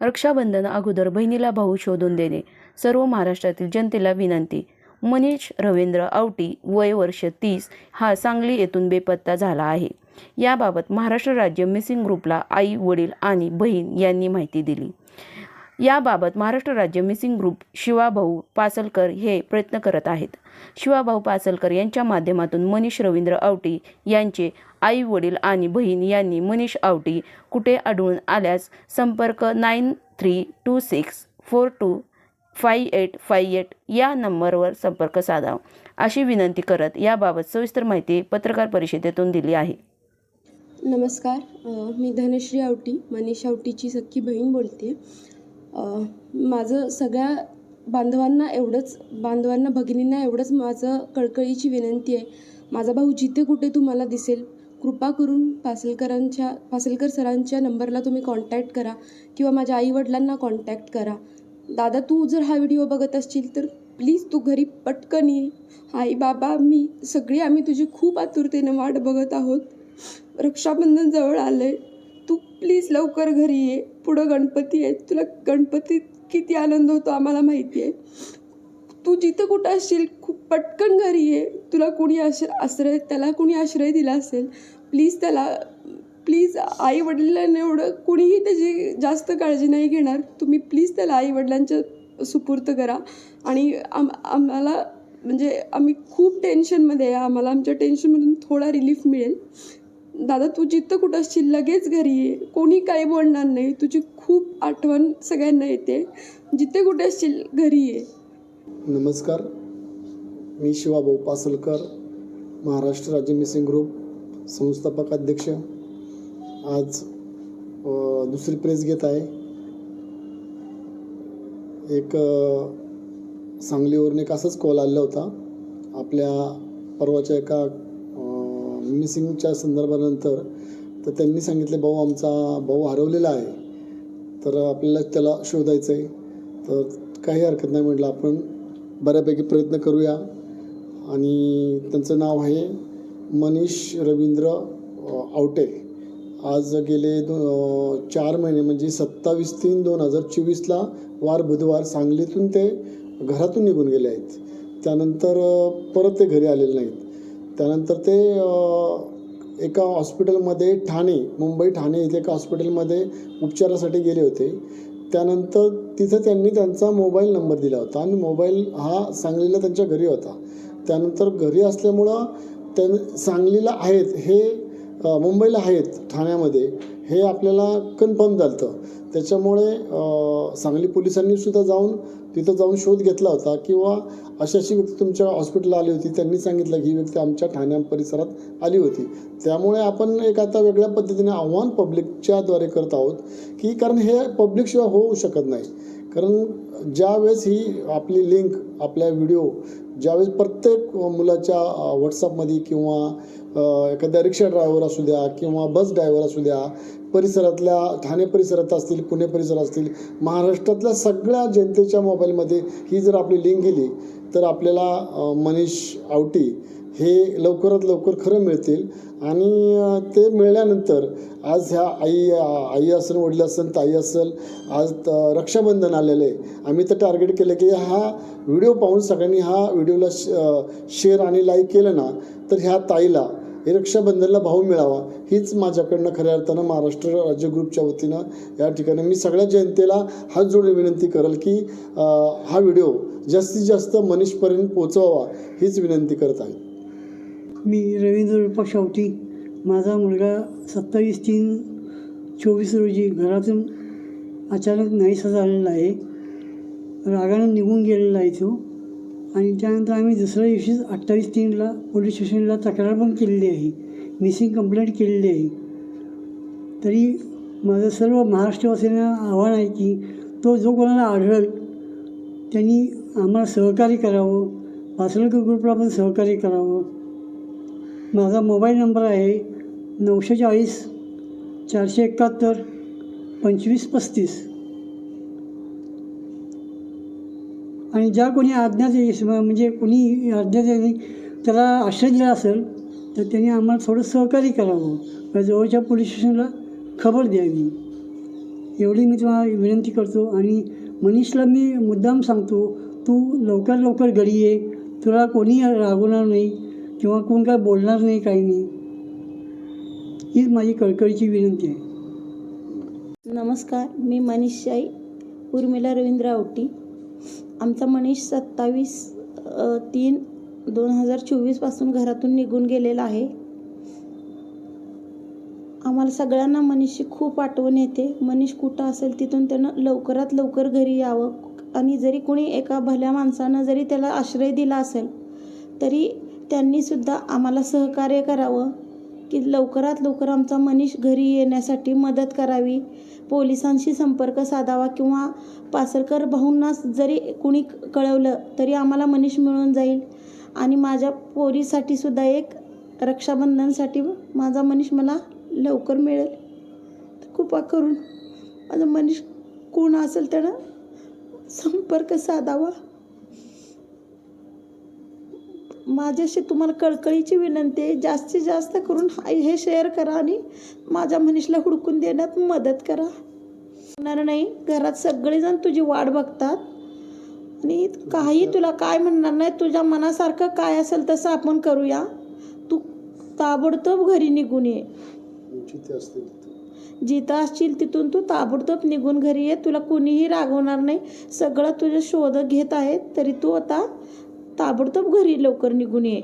रक्षाबंधन अगोदर बहिणीला भाऊ शोधून देणे. सर्व महाराष्ट्रातील जनतेला विनंती. मनीष रवींद्र आवटी वय वर्ष तीस हा सांगली येथून बेपत्ता झाला आहे. याबाबत महाराष्ट्र राज्य मिसिंग ग्रुपला आई वडील आणि बहीण यांनी माहिती दिली. याबाबत महाराष्ट्र राज्य मिसिंग ग्रुप शिवाभाऊ पासलकर हे प्रयत्न करत आहेत. शिवाभाऊ पासलकर यांच्या माध्यमातून मनीष रवींद्र आवटी यांचे आई वडील आणि बहीण यांनी मनीष आवटी कुठे आढळून आल्यास संपर्क nine three two six four two five eight five eight या नंबरवर संपर्क साधावा अशी विनंती करत याबाबत सविस्तर माहिती पत्रकार परिषदेतून दिली आहे. नमस्कार. मी धनश्री आवटी मनीष आवटीची सख्खी बहीण बोलते माझं सगळ्या बांधवांना एवढंच बांधवांना भगिनींना एवढंच माझं कळकळीची विनंती आहे. माझा भाऊ जिथे कुठे तुम्हाला दिसेल कृपा करून पासलकरांच्या पासलकर सरांच्या नंबरला तुम्ही कॉन्टॅक्ट करा किंवा माझ्या आईवडिलांना कॉन्टॅक्ट करा. दादा तू जर हा व्हिडिओ बघत असशील तर प्लीज तू घरी पटकन ये. आई बाबा मी सगळी आम्ही तुझी खूप आतुरतेने वाट बघत आहोत. रक्षाबंधन जवळ आलं आहे तू प्लीज लवकर घरी ये. पुढं गणपती आहे. तुला गणपतीत किती आनंद होतो आम्हाला माहिती आहे. तू जिथं कुठं असशील खूप पटकन घरी ये. तुला कोणी आश्र आश्रय त्याला कोणी आश्रय दिला असेल प्लीज त्याला प्लीज आई वडिलांना एवढं कुणीही त्याची जास्त काळजी नाही घेणार. तुम्ही प्लीज त्याला आई वडिलांच्या सुपूर्त करा. आणि आम आम्हाला म्हणजे आम्ही खूप टेन्शनमध्ये आहे. आम्हाला आमच्या टेन्शनमधून थोडा रिलीफ मिळेल. दादा तू जिथं कुठं असशील लगेच घरी ये. कोणी काही बोलणार नाही. तुझी खूप आठवण सगळ्यांना येते. जिथे कुठे असशील घरी ये. नमस्कार. मी शिवाभाऊ पासलकर महाराष्ट्र राज्य मिसिंग ग्रुप संस्थापक अध्यक्ष. आज दुसरी प्रेस घेत आहे. एक सांगलीवरून एक असाच कॉल आलेला होता. आपल्या परवाच्या एका मिसिंगच्या संदर्भानंतर तर त्यांनी सांगितले भाऊ आमचा भाऊ हरवलेला आहे. तर आपल्याला त्याला शोधायचं आहे तर काही हरकत नाही म्हटलं आपण बऱ्यापैकी प्रयत्न करूया. आणि त्यांचं नाव आहे मनीष रवींद्र आवटे. आज गेले दो चार महिने म्हणजे सत्तावीस तीन दोन हजार चोवीसला वार बुधवार सांगलीतून ते घरातून निघून गेले आहेत. त्यानंतर परत ते घरी आलेले नाहीत. त्यानंतर ते एका हॉस्पिटलमध्ये ठाणे मुंबई ठाणे इथे एका हॉस्पिटलमध्ये उपचारासाठी गेले होते. त्यानंतर तिथं त्यांनी त्यांचा मोबाईल नंबर दिला होता आणि मोबाईल हा सांगलीला त्यांच्या घरी होता. त्यानंतर घरी असल्यामुळं त्या सांगलीला आहेत हे मुंबईला आहेत ठाण्यामध्ये हे आपल्याला कन्फर्म झालं त्याच्यामुळे सांगली पोलिसांनी सुद्धा जाऊन तिथं जाऊन शोध घेतला होता किंवा अशी अशी व्यक्ती तुमच्या हॉस्पिटलला आली होती त्यांनी सांगितलं की ही व्यक्ती आमच्या ठाण्या परिसरात आली होती. त्यामुळे आपण एक आता वेगळ्या पद्धतीने आव्हान पब्लिकच्याद्वारे करत आहोत की कारण हे पब्लिकशिवाय होऊ शकत नाही. कारण ज्यावेळेस ही आपली लिंक आपल्या व्हिडिओ ज्यावेळेस प्रत्येक मुलाच्या व्हॉट्सअपमध्ये किंवा एखाद्या रिक्षा ड्रायव्हर असू द्या किंवा बस ड्रायव्हर असू द्या परिसरातल्या ठाणे परिसरात असतील पुणे परिसरात असतील महाराष्ट्रातल्या सगळ्या जनतेच्या मोबाईलमध्ये ही जर आपली लिंक गेली तर आपल्याला मनीष आवटी हे लवकरात लवकर खरं मिळतील. आणि ते मिळाल्यानंतर आज ह्या आई आई असेल वडील असेल ताई असेल आज रक्षाबंधन आलेलं आहे. आम्ही तर टार्गेट केलं की हा व्हिडिओ पाहून सगळ्यांनी हा व्हिडिओला शेअर आणि लाईक केलं ना तर ह्या ताईला हे रक्षाबंधनला भाव मिळावा हीच माझ्याकडनं खऱ्या अर्थानं महाराष्ट्र राज्य ग्रुपच्या वतीनं या ठिकाणी मी सगळ्या जनतेला हात जोडून विनंती करेल की हा व्हिडिओ जास्तीत जास्त मनीषपर्यंत पोचवावा हीच विनंती करत आहे. मी रवींद्र रूपा शावटी. माझा मुलगा सत्तावीस तीन चोवीस रोजी घरातून अचानक नाहीसा झालेला आहे. रागानं निघून गेलेला आहे तो. आणि त्यानंतर आम्ही दुसऱ्या दिवशीच अठ्ठावीस तीनला पोलीस स्टेशनला तक्रार पण केलेली आहे. मिसिंग कंप्लेंट केलेली आहे. तरी माझं सर्व महाराष्ट्रवासियांना आव्हान आहे की तो जो कोणाला आढळेल त्यांनी आम्हाला सहकार्य करावं. पासलकर ग्रुपला पण सहकार्य करावं. माझा मोबाईल नंबर आहे नऊशे चाळीस चारशे एकाहत्तर पंचवीस पस्तीस. आणि ज्या कोणी आज्ञा म्हणजे कोणी आज्ञा त्याला आश्रय दिला असेल तर त्यांनी आम्हाला थोडं सहकार्य करावं. जवळच्या पोलीस स्टेशनला खबर द्यावी. एवढी मी तुम्हाला विनंती करतो. आणि मनीषला मी मुद्दाम सांगतो तू लवकर लवकर घरी ये. तुला कोणी रागवणार नाही. किंवा कोण काय बोलणार नाही काही नाही. हीच माझी कळकळीची विनंती आहे. नमस्कार मी मनीषाई उर्मिला रवींद्र आवटी. आमचा मनीष सत्तावीस तीन दोन हजार चोवीसपासून घरातून निघून गेलेला आहे. आम्हाला सगळ्यांना मनीषची खूप आठवण येते. मनीष कुठं असेल तिथून त्यानं लवकरात लवकर घरी यावं. आणि जरी कोणी एका भल्या माणसानं जरी त्याला आश्रय दिला असेल तरी त्यांनीसुद्धा आम्हाला सहकार्य करावं की लवकरात लवकर आमचा मनीष घरी येण्यासाठी मदत करावी. पोलिसांशी संपर्क साधावा किंवा पासरकर भाऊंना जरी कुणी कळवलं तरी आम्हाला मनीष मिळून जाईल. आणि माझ्या पोरीसाठी सुद्धा एक रक्षाबंधनसाठी माझा मनीष मला लवकर मिळेल. तर कृपा करून माझं मनीष कोण असेल त्यानं संपर्क साधावा. माझ्याशी तुम्हाला कळकळीची विनंती आहे. जास्तीत जास्त करून हा- शेअर करा आणि माझ्या मनीषला हुडकून देण्यात मदत करा. होणार नाही. घरात सगळेजण तुझी वाट बघतात. आणि काही तुला काय म्हणणार नाही. तुझ्या मनासारखं काय असेल तसं आपण करूया. तू ताबडतोब घरी निघून ये. जिथे असशील तिथून तू ताबडतोब निघून घरी ये. तुला कुणीही रागवणार नाही. सगळं तुझे शोध घेत आहेत. तरी तू आता ताबडतोब घरी लवकर निघून ये.